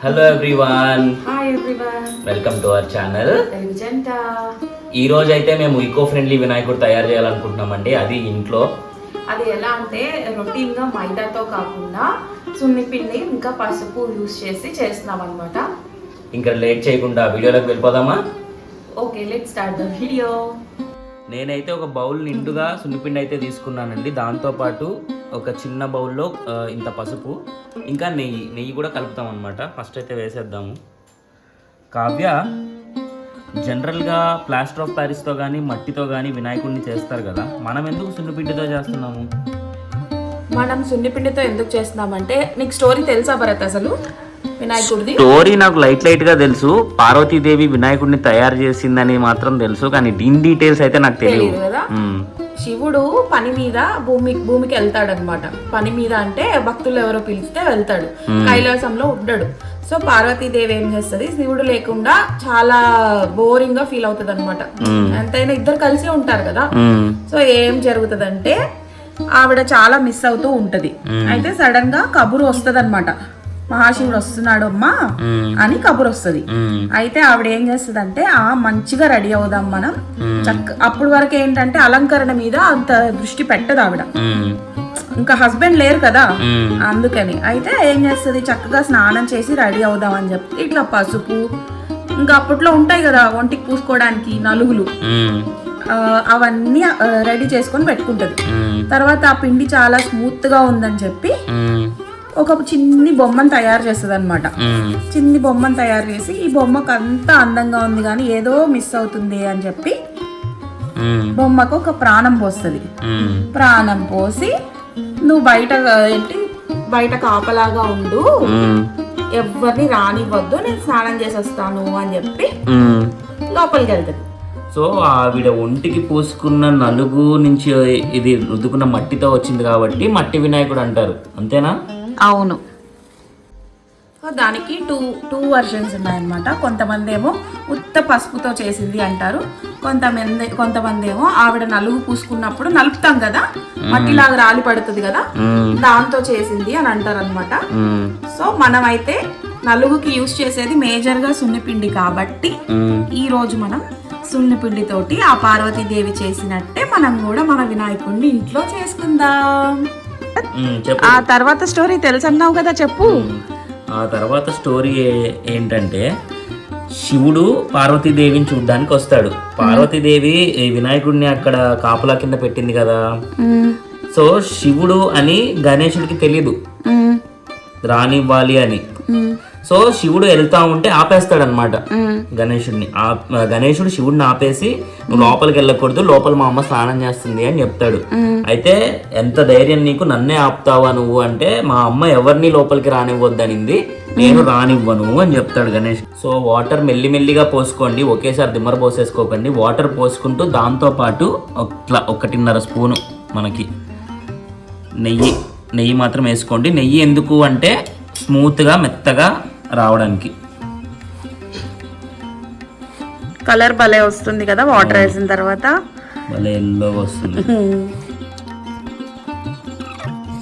Hello everyone welcome to our channel ఈ రోజు అయితే మేము ఈకో ఫ్రెండ్లీ వినాయకుడు తయారు చేయాలనుకుంటున్నామండి. అది ఇంట్లో. అది ఎలా అంటే రొటీన్గా మైదాతో కాకుండా సున్నిపిండి ఇంకా పసుపు యూస్ చేసి చేస్తున్నాం అనమాట ఇంకా లేట్ చేయకుండా వీడియోలోకి వెళ్ళిపోదామా? Okay let start the video నేనైతే ఒక బౌల్ నిండుగా సున్నిపిండి అయితే తీసుకున్నానండి. దాంతోపాటు ఒక చిన్న బౌల్లో ఇంత పసుపు ఇంకా నెయ్యి నెయ్యి కూడా కలుపుతాం అనమాట ఫస్ట్ అయితే వేసేద్దాము. కావ్య జనరల్గా ప్లాస్టర్ ఆఫ్ ప్యారిస్తో కానీ మట్టితో కానీ వినాయకుడిని చేస్తారు కదా. మనం ఎందుకు సున్నిపిండితో చేస్తున్నాము? మనం సున్నిపిండితో ఎందుకు చేస్తున్నామంటే నీకు స్టోరీ తెలుసా భరత్ అసలు? వినాయకుడిది? స్టోరీ నాకు లైట్ లైట్గా తెలుసు. పార్వతీదేవి వినాయకుడిని తయారు చేసిందని మాత్రం తెలుసు కానీ దీని డీటెయిల్స్ అయితే నాకు తెలియదు కదా. శివుడు పని మీద భూమి భూమికి వెళ్తాడనమాట. పని మీద అంటే భక్తులు ఎవరో పిలిస్తే వెళ్తాడు. కైలాసంలో ఉండడు. సో పార్వతీదేవి ఏం చేస్తుంది? శివుడు లేకుండా చాలా బోరింగ్గా ఫీల్ అవుతుంది అనమాట ఎంతైనా ఇద్దరు కలిసి ఉంటారు కదా. సో ఏం జరుగుతుందంటే ఆవిడ చాలా మిస్ అవుతూ ఉంటది. అయితే సడన్గా కబురు వస్తుంది అనమాట మహాశివుడు వస్తున్నాడు అమ్మా అని కబురు వస్తుంది. అయితే ఆవిడ ఏం చేస్తుందంటే ఆ మంచిగా రెడీ అవుదాం మనం. చక్క అప్పుడు వరకు ఏంటంటే అలంకరణ మీద అంత దృష్టి పెట్టదు ఆవిడ. ఇంకా హస్బెండ్ లేరు కదా. అందుకని. అయితే ఏం చేస్తుంది? చక్కగా స్నానం చేసి రెడీ అవుదాం అని చెప్పి ఇట్లా పసుపు ఇంకా అప్పట్లో ఉంటాయి కదా ఒంటికి పూసుకోవడానికి నలుగులు. అవన్నీ రెడీ చేసుకొని పెట్టుకుంటది. తర్వాత ఆ పిండి చాలా స్మూత్గా ఉందని చెప్పి. ఒక చిన్ని బొమ్మను తయారు చేస్తుంది అనమాట. చిన్ని బొమ్మను తయారు చేసి ఈ బొమ్మకు అంతా అందంగా ఉంది కానీ ఏదో మిస్ అవుతుంది అని చెప్పి మ్మ్. బొమ్మకు ఒక ప్రాణం పోస్తుంది. ప్రాణం పోసి నువ్వు బయట ఏంటి బయట కాపలాగా ఉండు. ఎవరిని రానివ్వద్దు నేను స్నానం చేసి వస్తాను అని చెప్పి. లోపలికి వెళ్తుంది సో ఆవిడ ఒంటికి పూసుకున్న నలుగు నుంచి ఇది రుద్దుకున్న మట్టితో వచ్చింది కాబట్టి మట్టి వినాయకుడు అంటారు అంతేనా అవును. సో దానికి టూ టూ వర్షన్స్ ఉన్నాయన్నమాట. కొంతమంది ఏమో ఉత్త పసుపుతో చేసింది అంటారు. కొంతమంది కొంతమంది ఏమో ఆవిడ నలుగు పూసుకున్నప్పుడు నలుపుతాం కదా? మట్టిలాగా రాలి పడుతుంది కదా. దాంతో చేసింది అని అంటారు అనమాట. సో మనమైతే నలుగుకి యూస్ చేసేది మేజర్గా సున్నిపిండి కాబట్టి. ఈ రోజు మనం సున్నిపిండి తోటి ఆ పార్వతీదేవి చేసినట్టే మనం కూడా మన వినాయకుడిని ఇంట్లో చేసుకుందాం. ఆ తర్వాత స్టోరీ తెలుసన్నావు కదా చెప్పు. ఆ తర్వాత స్టోరీ ఏంటంటే శివుడు పార్వతీదేవిని చూడ్డానికి వస్తాడు. పార్వతీదేవి వినాయకుడిని అక్కడ కాపలా కింద పెట్టింది కదా. సో శివుడు అని గణేశుడికి తెలియదు రానివ్వాలి అని. సో శివుడు వెళ్తా ఉంటే ఆపేస్తాడు అనమాట గణేశుడిని ఆప్- గణేశుడు శివుడిని ఆపేసి నువ్వు లోపలికి వెళ్ళకూడదు లోపల మా అమ్మ స్నానం చేస్తుంది అని చెప్తాడు. అయితే ఎంత ధైర్యం నీకు నన్నే ఆపుతావా నువ్వు అంటే మా అమ్మ ఎవరిని లోపలికి రానివ్వద్దనింది నేను రానివ్వను అని చెప్తాడు గణేష్. సో వాటర్ మెల్లిమెల్లిగా పోసుకోండి ఒకేసారి దిమ్మర పోసేసుకోకండి. వాటర్ పోసుకుంటూ దాంతో పాటు ఒకట్లా ఒకటిన్నర స్పూను మనకి నెయ్యి నెయ్యి మాత్రం వేసుకోండి. నెయ్యి ఎందుకు అంటే స్మూత్గా మెత్తగా రావడానికి. కలర్ భలే వస్తుంది కదా వాటర్ వేసిన తర్వాత. భలే ఎల్లో వస్తుంది.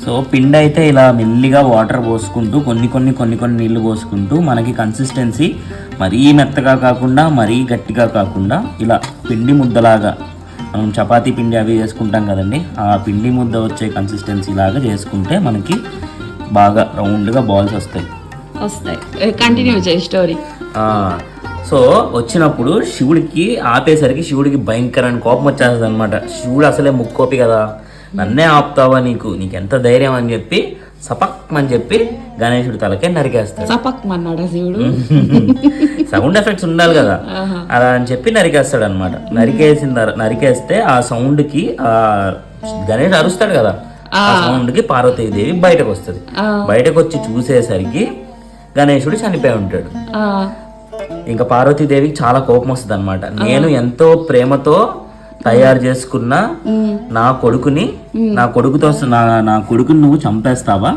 సో పిండి అయితే ఇలా మెల్లిగా వాటర్ పోసుకుంటూ కొన్ని కొన్ని కొన్ని కొన్ని నీళ్ళు పోసుకుంటూ మనకి కన్సిస్టెన్సీ మరీ మెత్తగా కాకుండా మరీ గట్టిగా కాకుండా ఇలా పిండి ముద్దలాగా మనం చపాతీ పిండి అవి చేసుకుంటాం కదండి ఆ పిండి ముద్ద వచ్చే కన్సిస్టెన్సీ లాగా చేసుకుంటే మనకి బాగా రౌండ్గా బాల్స్ వస్తాయి. వస్తాయి. కంటిన్యూ చేయి స్టోరీ సో వచ్చినప్పుడు శివుడికి ఆపేసరికి శివుడికి భయంకరమైన కోపం వచ్చేస్తుంది అనమాట శివుడు అసలే ముక్కోపి కదా. నన్నే ఆపుతావా నీకు? నీకు ఎంత ధైర్యం అని చెప్పి సపక్ అని చెప్పి గణేశుడి తలకే నరికేస్తాడు. సపక్ మన్నాడా శివుడు సౌండ్ ఎఫెక్ట్స్ ఉండాలి కదా. అలా అని చెప్పి నరికేస్తాడు అనమాట నరికేసిన నరికేస్తే ఆ సౌండ్కి ఆ గణేష్ అరుస్తాడు కదా. ఆ. సౌండ్కి పార్వతీదేవి బయటకు వస్తుంది బయటకు వచ్చి చూసేసరికి గణేశుడు చనిపోయి ఉంటాడు. ఇంకా పార్వతీదేవికి చాలా కోపం వస్తుంది అనమాట నేను ఎంతో ప్రేమతో తయారు చేసుకున్న నా కొడుకుని నా కొడుకుతో నా నా కొడుకుని నువ్వు చంపేస్తావా?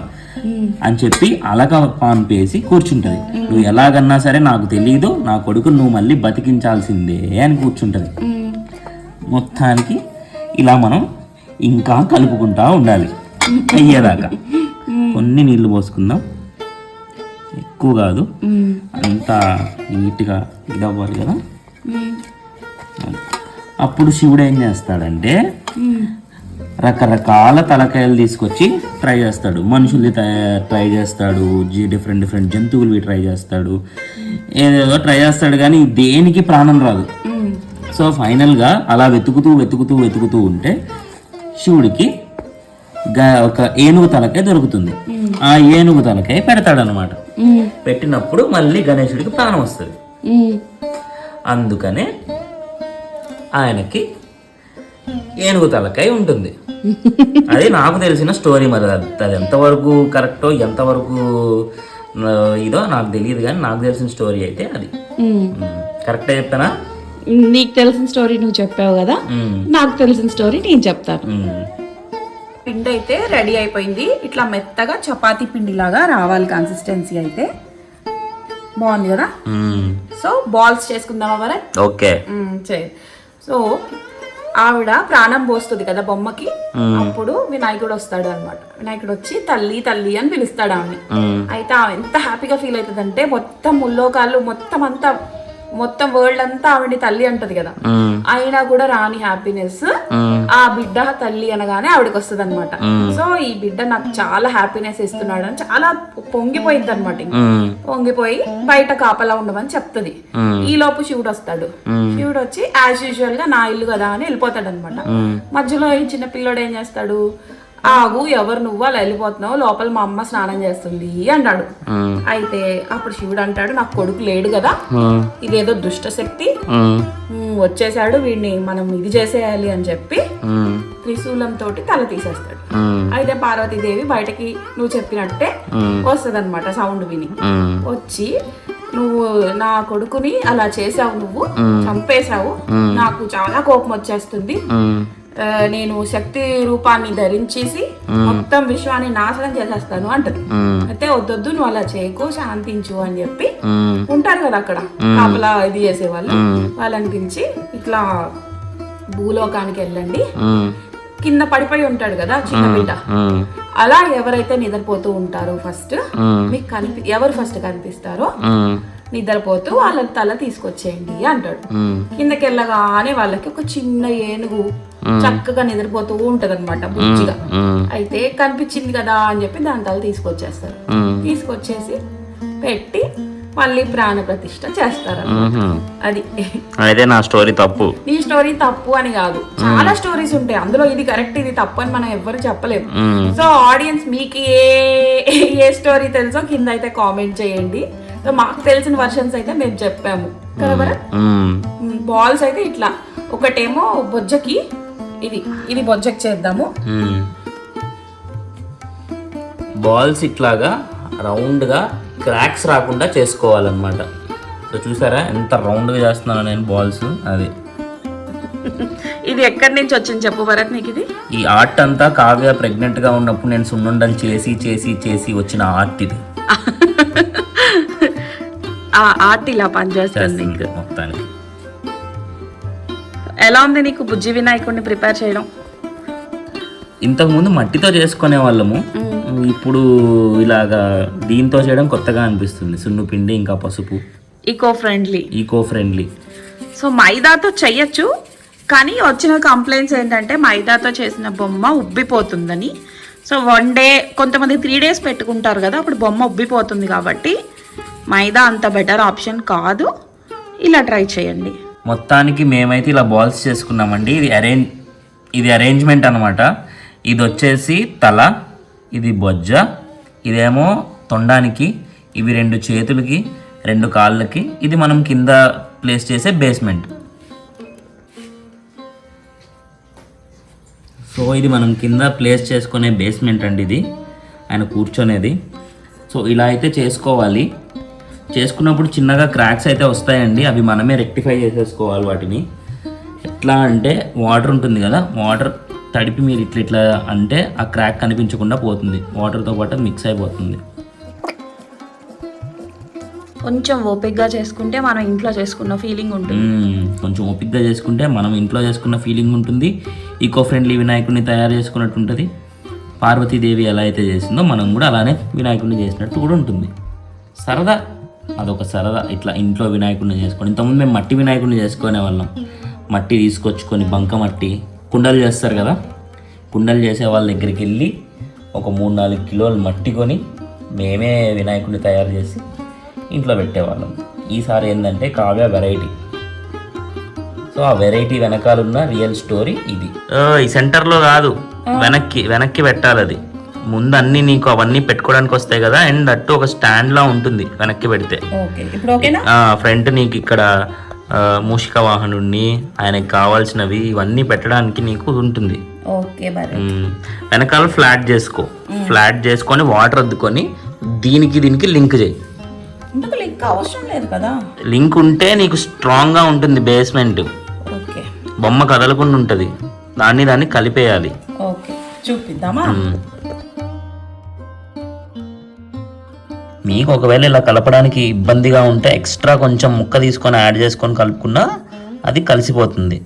అని చెప్పి అలక పాంపేసి కూర్చుంటది. నువ్వు ఎలాగన్నా సరే నాకు తెలియదు నా కొడుకు నువ్వు మళ్ళీ బతికించాల్సిందే అని కూర్చుంటది. మొత్తానికి ఇలా మనం ఇంకా కలుపుకుంటా ఉండాలి. అయ్యేదాకా. కొన్ని నీళ్ళు పోసుకుందాం. ఎక్కువ కాదు. అంతా నీట్గా ఇది అవ్వాలి కదా అప్పుడు శివుడు ఏం చేస్తాడంటే రకరకాల తలకాయలు తీసుకొచ్చి ట్రై చేస్తాడు. మనుషుల్ని ట్రై చేస్తాడు. డిఫరెంట్ డిఫరెంట్ జంతువులవి ట్రై చేస్తాడు. ఏదేదో ట్రై చేస్తాడు కానీ దేనికి ప్రాణం రాదు. సో ఫైనల్గా అలా వెతుకుతూ వెతుకుతూ వెతుకుతూ ఉంటే శివుడికి ఒక ఏనుగు తలకాయ దొరుకుతుంది. ఆ ఏనుగు తలకాయ పెడతాడనమాట పెట్టినప్పుడు మళ్ళీ గణేశుడికి ప్రాణం వస్తుంది. అందుకనే ఆయనకి ఏనుగు తలకాయ ఉంటుంది. అది నాకు తెలిసిన స్టోరీ మరి అది. ఎంతవరకు కరెక్టో ఎంతవరకు ఇదో నాకు తెలియదు కానీ నాకు తెలిసిన స్టోరీ అయితే అది. కరెక్టే చెప్తానా? నీకు తెలిసిన స్టోరీ నువ్వు చెప్పావు కదా. నాకు తెలిసిన స్టోరీ నేను చెప్తాను. పిండి అయితే రెడీ అయిపోయింది. ఇట్లా మెత్తగా చపాతీ పిండి లాగా రావాలి కన్సిస్టెన్సీ అయితే. బాగుంది కదా. సో బాల్స్ చేసుకుందామా భరత్ ఓకే. సో ఆవిడ ప్రాణం పోస్తుంది కదా బొమ్మకి. అప్పుడు వినాయకుడు వస్తాడు అనమాట వినాయకుడు వచ్చి తల్లి తల్లి అని పిలుస్తాడు ఆమె. అయితే ఆమె ఎంత హ్యాపీగా ఫీల్ అవుతుంది మొత్తం ముల్లోకాలు మొత్తం అంతా మొత్తం వరల్డ్ అంతా ఆవిడ తల్లి అంటది కదా. అయినా కూడా రాని హ్యాపీనెస్. ఆ బిడ్డ తల్లి అనగానే ఆవిడకి వస్తుంది అనమాట సో ఈ బిడ్డ నాకు చాలా హ్యాపీనెస్ ఇస్తున్నాడు అని చాలా పొంగిపోయింది అనమాట. పొంగిపోయి బయట కాపలా ఉండమని చెప్తుంది. ఈ లోపు శివుడు వస్తాడు శివుడు వచ్చి యాజ్ యూజువల్గా నా ఇల్లు కదా అని వెళ్ళిపోతాడు అనమాట మధ్యలో ఈ చిన్న పిల్లోడు ఏం చేస్తాడు? ఆగు ఎవరు నువ్వు? అలా వెళ్ళిపోతున్నావు. లోపల మా అమ్మ స్నానం చేస్తుంది అన్నాడు మ్మ్. అయితే అప్పుడు శివుడు అంటాడు నాకు కొడుకు లేడు కదా. ఇదేదో దుష్ట శక్తి. వచ్చేసాడు వీడిని మనం ఇది చేసేయాలి అని చెప్పి. త్రిశూలం తోటి తల తీసేస్తాడు. అయితే పార్వతీదేవి బయటకి నువ్వు చెప్పినట్టే వస్తుంది అనమాట సౌండ్ విని. వచ్చి నువ్వు నా కొడుకుని అలా చేసావు నువ్వు. చంపేశావు. నాకు చాలా కోపం వచ్చేస్తుంది. నేను శక్తి రూపాన్ని ధరించేసి మొత్తం విశ్వాన్ని నాశనం చేసేస్తాను అంటది. అయితే వద్దొద్దు నువ్వు అలా చేయకు శాంతించు అని చెప్పి. ఉంటారు కదా అక్కడ కాపలా ఇది చేసేవాళ్ళు వాళ్ళని పిలిచి ఇట్లా భూలోకానికి వెళ్ళండి. కింద పడిపోయి ఉంటాడు కదా చిన్న బిడ్డ. అలా ఎవరైతే నిద్రపోతూ ఉంటారో ఫస్ట్. మీకు కనిపి ఎవరు ఫస్ట్ కనిపిస్తారో. నిద్రపోతూ వాళ్ళ తల తీసుకొచ్చేయండి అంటాడు. కిందకి వెళ్ళగానే వాళ్ళకి ఒక చిన్న ఏనుగు చక్కగా నిద్రపోతూ ఉంటది అనమాట బుజ్జిగా. అయితే కనిపించింది కదా అని చెప్పి దాని తల తీసుకొచ్చేస్తారు. తీసుకొచ్చేసి పెట్టి మళ్ళీ ప్రాణ ప్రతిష్ఠ చేస్తారు. అది. అయితే నా స్టోరీ తప్పు. నీ స్టోరీ తప్పు అని కాదు. చాలా స్టోరీస్ ఉంటాయి. అందులో ఇది కరెక్ట్ ఇది తప్పు అని మనం ఎవ్వరు చెప్పలేము. సో ఆడియన్స్ మీకు ఏ ఏ స్టోరీ తెలుసో కింద అయితే కామెంట్ చేయండి. మాకు తెలిసిన వర్షన్స్ అయితే మేము చెప్పాము. కదా. బాల్స్ అయితే ఇట్లా. ఒకటేమో బొజ్జకి ఇది ఇది బొజ్జకి చేద్దాము. బాల్స్ ఇట్లాగా రౌండ్గా క్రాక్స్ రాకుండా చేసుకోవాలన్నమాట. సో చూసారా ఎంత రౌండ్గా చేస్తున్నాను నేను బాల్స్ అది. ఇది ఎక్కడి నుంచి వచ్చింది చెప్పు భరత్ నీకు ఇది? ఈ ఆర్ట్ అంతా కావ్య ప్రెగ్నెంట్గా ఉన్నప్పుడు నేను సున్నుండలు చేసి చేసి చేసి వచ్చిన ఆర్ట్ ఇది. ఆ ఆర్ట్ ఇలా పనిచేస్తుంది చేస్తుంది మొత్తానికి. ఎలా ఉంది నీకు బుజ్జి వినాయకుడిని ప్రిపేర్ చేయడం? ఇంతకుముందు మట్టితో చేసుకునే వాళ్ళము. ఇప్పుడు ఇలాగా దీంతో చేయడం కొత్తగా అనిపిస్తుంది. సున్ను పిండి ఇంకా పసుపు. Eco friendly eco friendly so మైదాతో చెయ్యొచ్చు కానీ వచ్చిన కంప్లైంట్స్ ఏంటంటే మైదాతో చేసిన బొమ్మ ఉబ్బిపోతుందని. సో వన్ డే కొంతమంది త్రీ డేస్ పెట్టుకుంటారు కదా అప్పుడు బొమ్మ ఉబ్బిపోతుంది కాబట్టి మైదా అంత బెటర్ ఆప్షన్ కాదు. ఇలా ట్రై చేయండి. మొత్తానికి మేమైతే ఇలా బాల్స్ చేసుకున్నామండి. ఇది అరేంజ్ ఇది అరేంజ్మెంట్ అనమాట ఇది వచ్చేసి తల ఇది బొజ్జ ఇదేమో తొండానికి ఇవి రెండు చేతులకి రెండు కాళ్ళకి ఇది మనం కింద ప్లేస్ చేసే బేస్మెంట్ సో ఇది మనం కింద ప్లేస్ చేసుకునే బేస్మెంట్ అండి ఇది. ఆయన కూర్చొనేది. సో ఇలా అయితే చేసుకోవాలి. చేసుకున్నప్పుడు చిన్నగా క్రాక్స్ అయితే వస్తాయండి. అవి మనమే రెక్టిఫై చేసేసుకోవాలి వాటిని. ఎట్లా అంటే వాటర్ ఉంటుంది కదా వాటర్ తడిపి మీరు ఇట్లా ఇట్లా అంటే ఆ క్రాక్ కనిపించకుండా పోతుంది. వాటర్తో పాటు మిక్స్ అయిపోతుంది. కొంచెం ఓపిక్గా చేసుకుంటే మనం ఇంట్లో చేసుకున్న ఫీలింగ్ ఉంటుంది. కొంచెం ఓపిక్గా చేసుకుంటే మనం ఇంట్లో చేసుకున్న ఫీలింగ్ ఉంటుంది. ఈకో ఫ్రెండ్లీ వినాయకుడిని తయారు చేసుకున్నట్టు ఉంటుంది. పార్వతీదేవి ఎలా అయితే చేసిందో మనం కూడా అలానే వినాయకుడిని చేసినట్టు కూడా ఉంటుంది. సరదా. అదొక సరదా. ఇట్లా ఇంట్లో వినాయకుడిని చేసుకొని ఇంతకుముందు మేము మట్టి వినాయకుడిని చేసుకునే వాళ్ళం. మట్టి తీసుకొచ్చుకొని బంక మట్టి కుండలు చేస్తారు కదా? కుండలు చేసే వాళ్ళ దగ్గరికి వెళ్ళి ఒక మూడు నాలుగు కిలోలు మట్టి కొని మేమే వినాయకుడిని తయారు చేసి ఇంట్లో పెట్టేవాళ్ళం. ఈసారి ఏంటంటే కావ్య వెరైటీ సో ఆ వెరైటీ వెనకాలన్న రియల్ స్టోరీ ఇది. ఈ సెంటర్లో కాదు. వెనక్కి వెనక్కి పెట్టాలి అది ముందు అన్ని నీకు అవన్నీ పెట్టుకోవడానికి వస్తాయి కదా అండ్ అట్టు ఒక స్టాండ్ లా ఉంటుంది వెనక్కి పెడితే. ఫ్రంట్ నీకు ఇక్కడ మూషిక వాహనుడిని ఆయనకి కావాల్సినవి ఇవన్నీ పెట్టడానికి నీకు ఉంటుంది. వెనకాల ఫ్లాట్ చేసుకో. ఫ్లాట్ చేసుకొని వాటర్ అద్దుకొని దీనికి దీనికి లింక్ చేయి. లింక్ అవసరం లేదు కదా? లింక్ ఉంటే నీకు స్ట్రాంగ్గా ఉంటుంది బేస్మెంట్. బొమ్మ కదలకుండా ఉంటుంది. దాన్ని దాన్ని కలిపేయాలి. ఓకే చూపిద్దామా? మీకు ఒకవేళ ఇలా కలపడానికి ఇబ్బందిగా ఉంటే ఎక్స్ట్రా కొంచెం ముక్క తీసుకొని యాడ్ చేసుకొని కలుపుకున్నా అది కలిసిపోతుంది.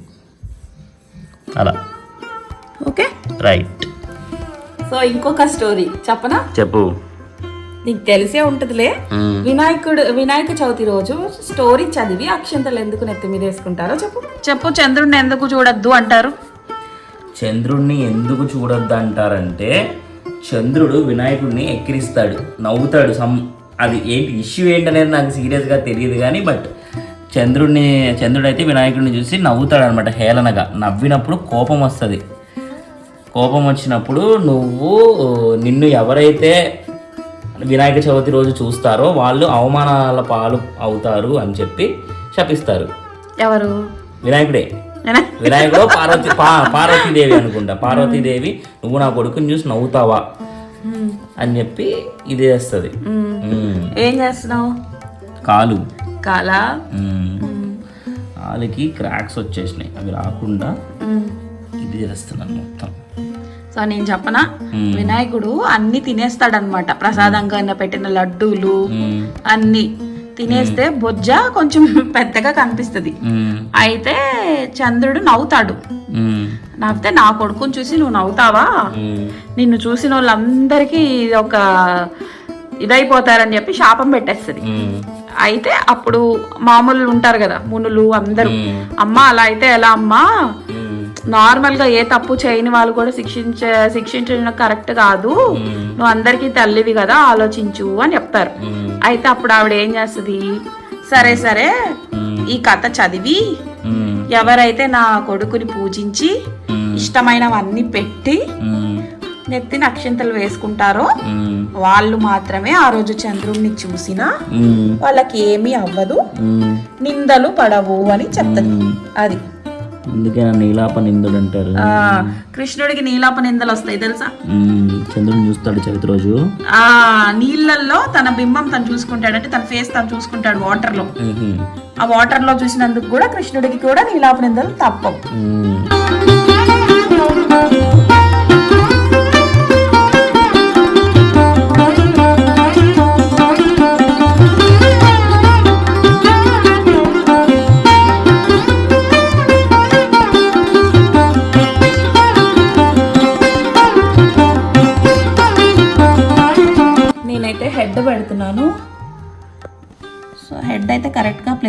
అలా. ఓకే. రైట్. సో ఇంకొక స్టోరీ. చెప్పనా? చెప్పు. నీకు తెలిసే ఉంటదిలే. వినాయకుడు వినాయక చవితి రోజు స్టోరీ చదివి అక్షంతలు ఎందుకు నెత్తి మీద వేసుకుంటారో చెప్పు. చెప్పు చంద్రుడిని ఎందుకు చూడొద్దు అంటారు? చంద్రుడిని ఎందుకు చూడొద్దు అంటారంటే చంద్రుడు వినాయకుడిని ఎక్కిరిస్తాడు నవ్వుతాడు. సమ్ అది ఏంటి ఇష్యూ ఏంటనేది నాకు సీరియస్గా తెలియదు కానీ బట్ చంద్రుడిని చంద్రుడు అయితే వినాయకుడిని చూసి నవ్వుతాడు అనమాట హేళనగా. నవ్వినప్పుడు కోపం వస్తుంది. కోపం వచ్చినప్పుడు నువ్వు నిన్ను ఎవరైతే వినాయక చవితి రోజు చూస్తారో వాళ్ళు అవమానాల పాలు అవుతారు అని చెప్పి శపిస్తారు. ఎవరు? వినాయకుడే? వినాయకుడు పార్వతి పార్వతీదేవి అనుకుంటా. పార్వతీదేవి నువ్వు నా కొడుకుని చూసి నవ్వుతావా? అని చెప్పి ఇది చేస్తుంది. ఏం చేస్తున్నావు? కాలు. కాలా. కాలుకి క్రాక్స్ వచ్చేసినాయి. అవి రాకుండా ఇది చేస్తున్నాను మొత్తం. సో నేను చెప్పనా? వినాయకుడు అన్ని తినేస్తాడనమాట ప్రసాదంగా పెట్టిన లడ్డూలు. అన్ని. తినేస్తే బొజ్జ కొంచెం పెద్దగా కనిపిస్తుంది. అయితే చంద్రుడు నవ్వుతాడు. నవ్వితే నా కొడుకుని చూసి నువ్వు నవ్వుతావా. నిన్ను చూసిన వాళ్ళందరికీ ఒక ఇదైపోతారని చెప్పి శాపం పెట్టేస్తుంది. అయితే అప్పుడు మామూలు ఉంటారు కదా మునులు అందరూ. అమ్మ అలా అయితే ఎలా అమ్మా ఉమ్. నార్మల్గా ఏ తప్పు చేయని వాళ్ళు కూడా శిక్షించ శిక్షించడం కరెక్ట్ కాదు నువ్వు అందరికీ తల్లివి కదా ఆలోచించు అని చెప్తారు. అయితే అప్పుడు ఆవిడ ఏం చేస్తుంది సరే సరే. ఈ కథ చదివి. ఎవరైతే నా కొడుకుని పూజించి. ఇష్టమైనవన్నీ పెట్టి. నెత్తిన అక్షింతలు వేసుకుంటారో. వాళ్ళు మాత్రమే ఆ రోజు చంద్రుణ్ణి చూసినా. వాళ్ళకి ఏమీ అవ్వదు. నిందలు పడవు అని చెప్తుంది అది అందుకే నీలాప నిందుడు అంటారు కృష్ణుడికి నీలాప నిందలు వస్తాయి తెలుసా? ఉమ్. చంద్రుని చూస్తాడు చవితి రోజు. ఆ నీళ్ళల్లో తన బింబం తను చూసుకుంటాడు అంటే తన ఫేస్ తను చూసుకుంటాడు వాటర్లో. ఆ వాటర్లో చూసినందుకు కూడా కృష్ణుడికి కూడా నీలాప నిందలు తప్పవు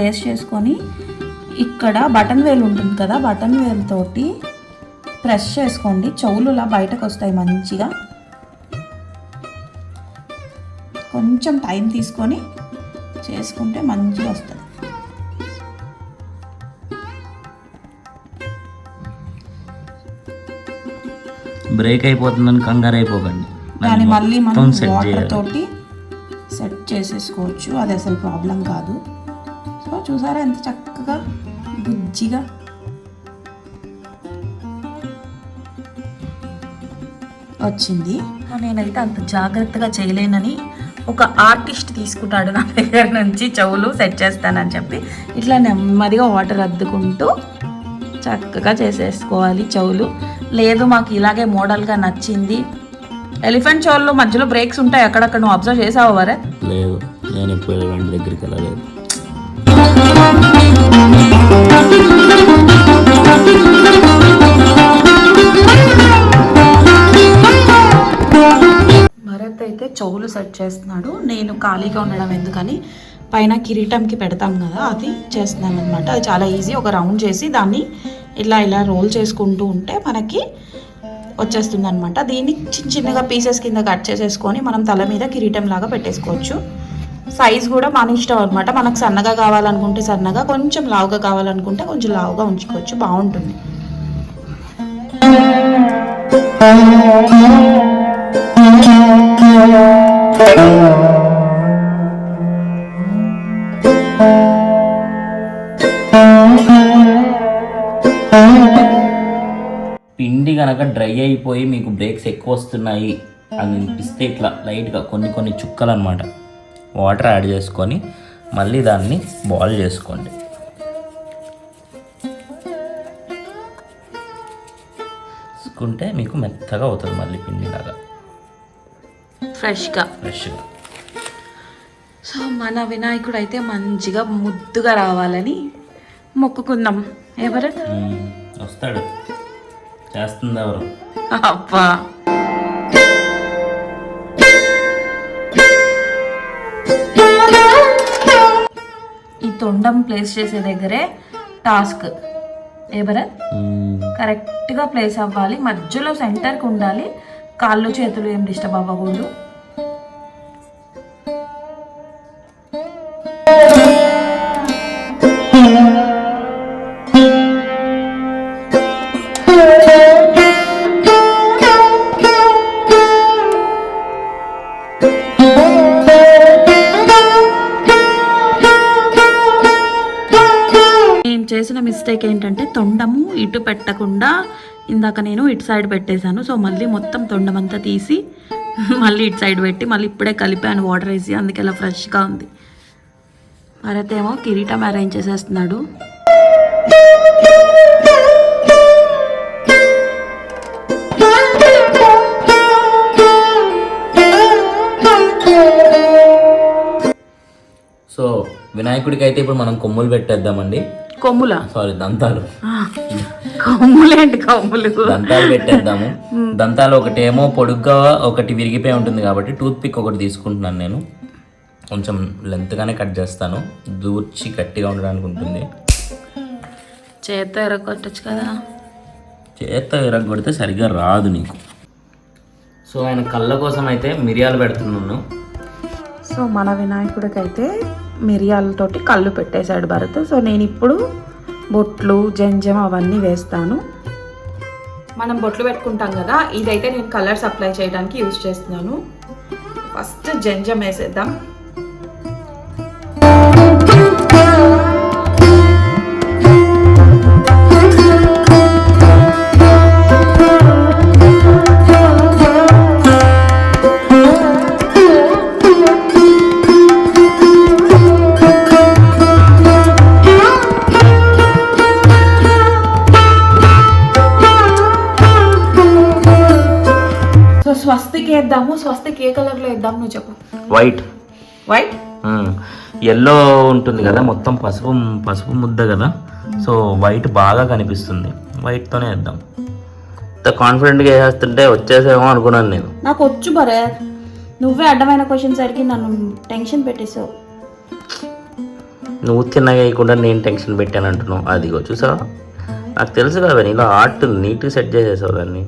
ప్లేస్ చేసుకొని ఇక్కడ బటన్ వేలు ఉంటుంది కదా బటన్ వేలు తోటి ప్రెస్ చేసుకోండి. చెవులు ఇలా బయటకు వస్తాయి మంచిగా. కొంచెం టైం తీసుకొని చేసుకుంటే మంచిగా వస్తుంది. బ్రేక్ అయిపోతుందని కంగారు అయిపోకండి. దాన్ని మళ్ళీ మనం వాటర్ తోటి సెట్ చేసేసుకోవచ్చు. అది అసలు ప్రాబ్లం కాదు. సో చూసారా ఎంత చక్కగా బుజ్జిగా? వచ్చింది. నేనైతే అంత జాగ్రత్తగా చేయలేనని ఒక ఆర్టిస్ట్ తీసుకుంటాడు నా దగ్గర నుంచి చెవులు సెట్ చేస్తానని చెప్పి. ఇట్లా నెమ్మదిగా వాటర్ అద్దుకుంటూ చక్కగా చేసేసుకోవాలి చెవులు. లేదు మాకు ఇలాగే మోడల్గా నచ్చింది. ఎలిఫెంట్ షోల్లో మధ్యలో బ్రేక్స్ ఉంటాయి అక్కడక్కడ నువ్వు అబ్జర్వ్ చేసావు వరే? లేదు నేను ఎలిఫెంట్ దగ్గరికి వెళ్ళలేదు. చెవులు సెట్ చేస్తున్నాడు. నేను ఖాళీగా ఉండడం ఎందుకని పైన కిరీటంకి పెడతాం కదా అది చేస్తున్నాను అనమాట అది చాలా ఈజీ ఒక రౌండ్ చేసి దాన్ని ఇలా ఇలా రోల్ చేసుకుంటూ ఉంటే మనకి వచ్చేస్తుంది అనమాట దీన్ని చిన్న చిన్నగా పీసెస్ కింద కట్ చేసేసుకొని మనం తల మీద కిరీటం లాగా పెట్టేసుకోవచ్చు. సైజ్ కూడా మన ఇష్టం అనమాట మనకు సన్నగా కావాలనుకుంటే సన్నగా కొంచెం లావుగా కావాలనుకుంటే కొంచెం లావుగా ఉంచుకోవచ్చు. బాగుంటుంది. పిండి కనుక డ్రై అయిపోయి మీకు బ్రేక్స్ ఎక్కువ వస్తున్నాయి అని అనిపిస్తే ఇట్లా లైట్గా కొన్ని కొన్ని చుక్కలు అనమాట వాటర్ యాడ్ చేసుకొని మళ్ళీ దాన్ని బాయిల్ చేసుకోండి. తీసుకుంటే మీకు మెత్తగా అవుతుంది మళ్ళీ పిండిలాగా. ఫ్రెష్గా. ఫ్రెష్గా. సో మన వినాయకుడు అయితే మంచిగా ముద్దుగా రావాలని మొక్కుకుందాం. ఎవరు. వస్తాడు. చేస్తుంది ఎవరు? అబ్బా. ఈ తొండం ప్లేస్ చేసే దగ్గరే టాస్క్ ఏ భరత్ మ్మ్. కరెక్ట్గా ప్లేస్ అవ్వాలి. మధ్యలో సెంటర్కి ఉండాలి. కాళ్ళు చేతులు ఏం డిస్టర్బ్ అవ్వకూడదు. తొండము ఇటు పెట్టకుండా ఇందాక నేను ఇటు సైడ్ పెట్టేశాను. సో మళ్ళీ మొత్తం తొండం అంతా తీసి మళ్ళీ ఇటు సైడ్ పెట్టి మళ్ళీ ఇప్పుడే కలిపాను వాటర్ వేసి అందుకే ఇలా ఫ్రెష్గా ఉంది. భరత్ ఏమో కిరీటం అరేంజ్ చేసేస్తున్నాడు. సో వినాయకుడికి అయితే ఇప్పుడు మనం కొమ్ములు పెట్టేద్దామండి. కొమ్ముల? సారీ దంతాలు. కొమ్ములేంటి కొమ్ములు దంతాలు పెట్టేద్దాము. దంతాలు ఒకటేమో పొడుగ్గా ఒకటి విరిగిపోయి ఉంటుంది కాబట్టి టూత్ పిక్ ఒకటి తీసుకుంటున్నాను నేను. కొంచెం లెంత్గానే కట్ చేస్తాను. దూర్చి గట్టిగా ఉండడానికి ఉంటుంది. చేత ఎరగొట్టచ్చు కదా. చేత్తో ఎరగొడితే సరిగ్గా రాదు నీకు. సో ఆయన కళ్ళ కోసం అయితే మిరియాలు పెడుతున్నాను. సో మన వినాయకుడికి అయితే మిరియాలతోటి కళ్ళు పెట్టేశాడు భరత్. సో నేను ఇప్పుడు బొట్లు జంజం అవన్నీ వేస్తాను. మనం బొట్లు పెట్టుకుంటాం కదా ఇదైతే నేను కలర్స్ అప్లై చేయడానికి యూజ్ చేస్తున్నాను. ఫస్ట్ జంజం వేసేద్దాం. వేద్దాము స్వస్తికి ఏ కలర్లో వేద్దాం నువ్వు చెప్పు. వైట్ వైట్ ఎల్లో ఉంటుంది కదా మొత్తం పసుపు పసుపు ముద్ద కదా. సో వైట్ బాగా కనిపిస్తుంది. వైట్తోనే వేద్దాం. కాన్ఫిడెంట్గా వేసేస్తుంటే వచ్చేసేమో అనుకున్నాను నేను. నాకు వచ్చు భరత్. నువ్వే అడ్డమైన క్వశ్చన్స్ అడిగి నన్ను టెన్షన్ పెట్టేసావు. నువ్వు తిన్నగా వేయకుండా నేను టెన్షన్ పెట్టాను అంటున్నావు అదిగో చూసావా? నాకు తెలుసు కదా నీలో ఆర్ట్ నీట్గా సెట్ చేసేసావు దాన్ని.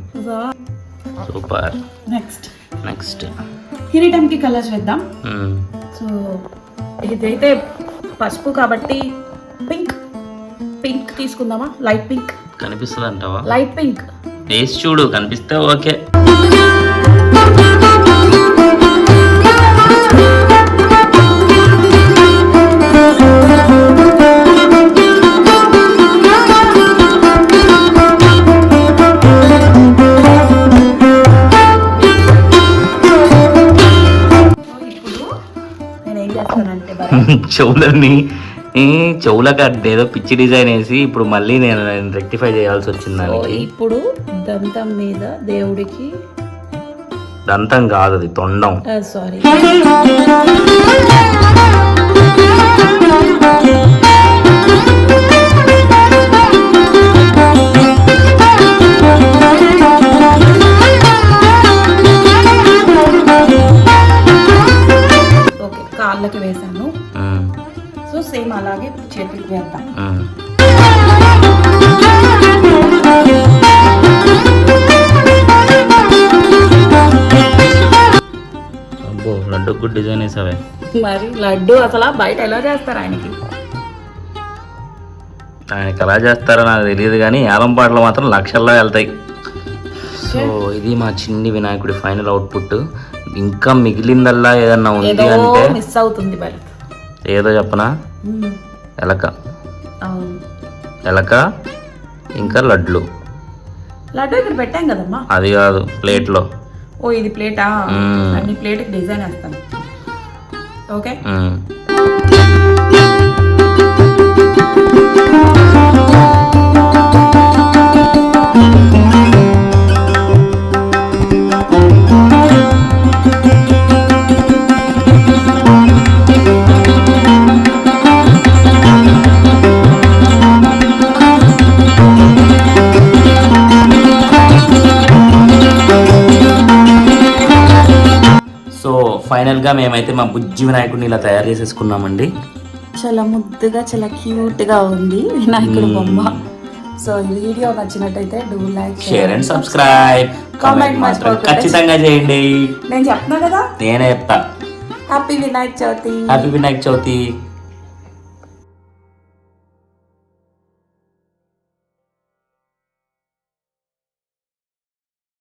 సూపర్. నెక్స్ట్. నెక్స్ట్. కిరీటంకి కలర్స్ వేద్దాం. సో ఇదైతే పసుపు కాబట్టి పింక్. పింక్ తీసుకుందామా? Light pink. కనిపిస్తుంది అంటావా లైట్ పింక్. వేసి చూడు కనిపిస్తే ఓకే. చెవులన్నీ చెవులకు ఏదో పిచ్చి డిజైన్ వేసి ఇప్పుడు మళ్ళీ నేను రెక్టిఫై చేయాల్సి వచ్చింది దానికి. ఇప్పుడు దంతం మీద దేవుడికి దంతం కాదు అది తొండం. సారీ ఓకే కాళ్ళకి వేసాను. సేమ్ అలాగే చేతులకి వేద్దాం ఉమ్. అబ్బో లడ్డు గుడ్ డిజైన్ వేసావే. మరి లడ్డు అసలు బయట ఎలా చేస్తారు ఆయనకి? ఆయనకి ఎలా చేస్తారో నాకు తెలియదు కానీ యాలం పాటలు మాత్రం లక్షల్లో వెళ్తాయి. సో ఇది మా చిన్ని వినాయకుడి ఫైనల్ అవుట్పుట్. ఇంకా మిగిలిందల్లా ఏదన్నా ఉంది అంటే మిస్ అవుతుంది ఏదో చెప్పనా. ఎలక. అవును. ఎలక ఇంకా లడ్లు. లడ్డు ఇక్కడ పెట్టాం కదమ్మా. అది కాదు ప్లేట్లో. ఓ ఇది ప్లేటా. అన్ని ప్లేట్కి డిజైన్ వేస్తాను. ఓకే? ఫైనల్గా మేమైతే మా బుజ్జి వినాయకుడిని ఇలా తయారు చేసేసుకున్నామండి. చాలా ముద్దుగా చాలా క్యూట్గా ఉంది వినాయకుడు బొమ్మ. సో ఈ వీడియో నచ్చినట్టయితే do like share and subscribe comment మాత్రం. ఖచ్చితంగా చేయండి. నేను చెప్తున్నా కదా? నేనే చెప్తా. Happy Vinayak Chavithi happy Vinayaka Chavithi